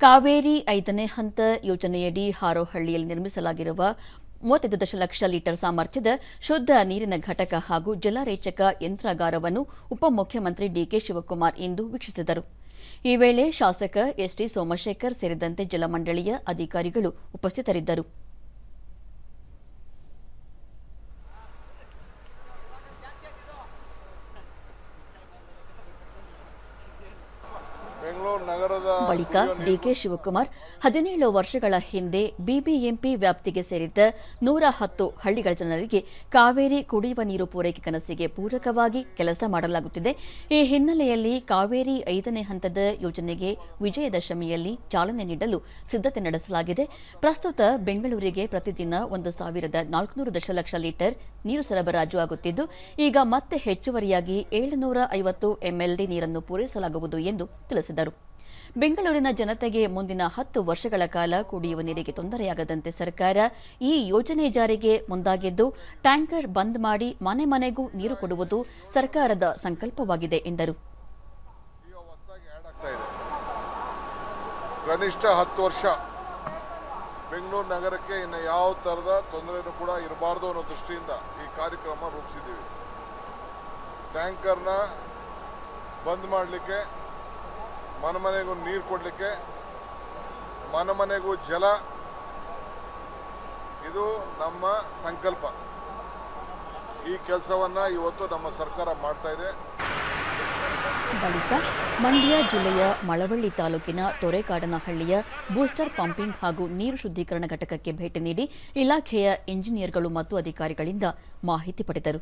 ಕಾವೇರಿ ಐದನೇ ಹಂತ ಯೋಜನೆಯಡಿ ಹಾರೋಹಳ್ಳಿಯಲ್ಲಿ ನಿರ್ಮಿಸಲಾಗಿರುವ ಮೂವತ್ತೈದು ದಶಲಕ್ಷ ಲೀಟರ್ ಸಾಮರ್ಥ್ಯದ ಶುದ್ಧ ನೀರಿನ ಘಟಕ ಹಾಗೂ ಜಲರೇಚಕ ಯಂತ್ರಾಗಾರವನ್ನು ಉಪಮುಖ್ಯಮಂತ್ರಿ ಡಿಕೆ ಶಿವಕುಮಾರ್ ಇಂದು ವೀಕ್ಷಿಸಿದರು. ಈ ವೇಳೆ ಶಾಸಕ ಎಸ್ಟಿ ಸೋಮಶೇಖರ್ ಸೇರಿದಂತೆ ಜಲಮಂಡಳಿಯ ಅಧಿಕಾರಿಗಳು ಉಪಸ್ಥಿತರಿದ್ದರು. ಬಳಿಕ ಡಿಕೆ ಶಿವಕುಮಾರ್ ಹದಿನೇಳು ವರ್ಷಗಳ ಹಿಂದೆ ಬಿಬಿಎಂಪಿ ವ್ಯಾಪ್ತಿಗೆ ಸೇರಿದ್ದ ನೂರ ಹತ್ತು ಹಳ್ಳಿಗಳ ಜನರಿಗೆ ಕಾವೇರಿ ಕುಡಿಯುವ ನೀರು ಪೂರೈಕೆ ಕನಸಿಗೆ ಪೂರಕವಾಗಿ ಕೆಲಸ ಮಾಡಲಾಗುತ್ತಿದೆ. ಈ ಹಿನ್ನೆಲೆಯಲ್ಲಿ ಕಾವೇರಿ ಐದನೇ ಹಂತದ ಯೋಜನೆಗೆ ವಿಜಯದಶಮಿಯಲ್ಲಿ ಚಾಲನೆ ನೀಡಲು ಸಿದ್ಧತೆ ನಡೆಸಲಾಗಿದೆ. ಪ್ರಸ್ತುತ ಬೆಂಗಳೂರಿಗೆ ಪ್ರತಿದಿನ ಒಂದು ಸಾವಿರದ ನಾಲ್ಕುನೂರು ದಶಲಕ್ಷ ಲೀಟರ್ ನೀರು ಸರಬರಾಜು ಆಗುತ್ತಿದ್ದು ಈಗ ಮತ್ತೆ ಹೆಚ್ಚುವರಿಯಾಗಿ ಏಳುನೂರ ಐವತ್ತು ಎಂಎಲ್ಡಿ ನೀರನ್ನು ಪೂರೈಸಲಾಗುವುದು ಎಂದು ತಿಳಿಸಿದರು ಬೆಂಗಳೂರಿನ ಜನತೆಗೆ ಮುಂದಿನ ಹತ್ತು ವರ್ಷಗಳ ಕಾಲ ಕುಡಿಯುವ ನೀರಿಗೆ ತೊಂದರೆಯಾಗದಂತೆ ಸರ್ಕಾರ ಈ ಯೋಜನೆ ಜಾರಿಗೆ ಮುಂದಾಗಿದ್ದು, ಟ್ಯಾಂಕರ್ ಬಂದ್ ಮಾಡಿ ಮನೆ ಮನೆಗೂ ನೀರು ಕೊಡುವುದು ಸರ್ಕಾರದ ಸಂಕಲ್ಪವಾಗಿದೆ, ಎಂದರು. ಕನಿಷ್ಠ ಹತ್ತು ವರ್ಷ ಬೆಂಗಳೂರು ನಗರಕ್ಕೆ ಇನ್ನು ಯಾವ ಥರದ ತೊಂದರೆಯೂ ಕೂಡ ಇರಬಾರ್ದು ಅನ್ನೋ ದೃಷ್ಟಿಯಿಂದ ಈ ಕಾರ್ಯಕ್ರಮ ರೂಪಿಸಿದ್ದೀವಿ. ಟ್ಯಾಂಕರ್ನ ಬಂದ್ ಮಾಡಲಿಕ್ಕೆ ಮನೆ ಮನೆಗೂ ನೀರು ಕೊಡಲಿಕ್ಕೆ ಮನೆ ಮನೆಗೂ ಜಲ. ಇದು ನಮ್ಮ ಸಂಕಲ್ಪ. ಈ ಕೆಲಸವನ್ನು ಇವತ್ತು ನಮ್ಮ ಸರ್ಕಾರ ಮಾಡ್ತಾ ಇದೆ. ಬಳಿಕ ಮಂಡ್ಯ ಜಿಲ್ಲೆಯ ಮಳವಳ್ಳಿ ತಾಲೂಕಿನ ತೊರೆಕಾಡನಹಳ್ಳಿಯ ಬೂಸ್ಟರ್ ಪಂಪಿಂಗ್ ಹಾಗೂ ನೀರು ಶುದ್ಧೀಕರಣ ಘಟಕಕ್ಕೆ ಭೇಟಿ ನೀಡಿ ಇಲಾಖೆಯ ಇಂಜಿನಿಯರ್ಗಳು ಮತ್ತು ಅಧಿಕಾರಿಗಳಿಂದ ಮಾಹಿತಿ ಪಡೆದರು.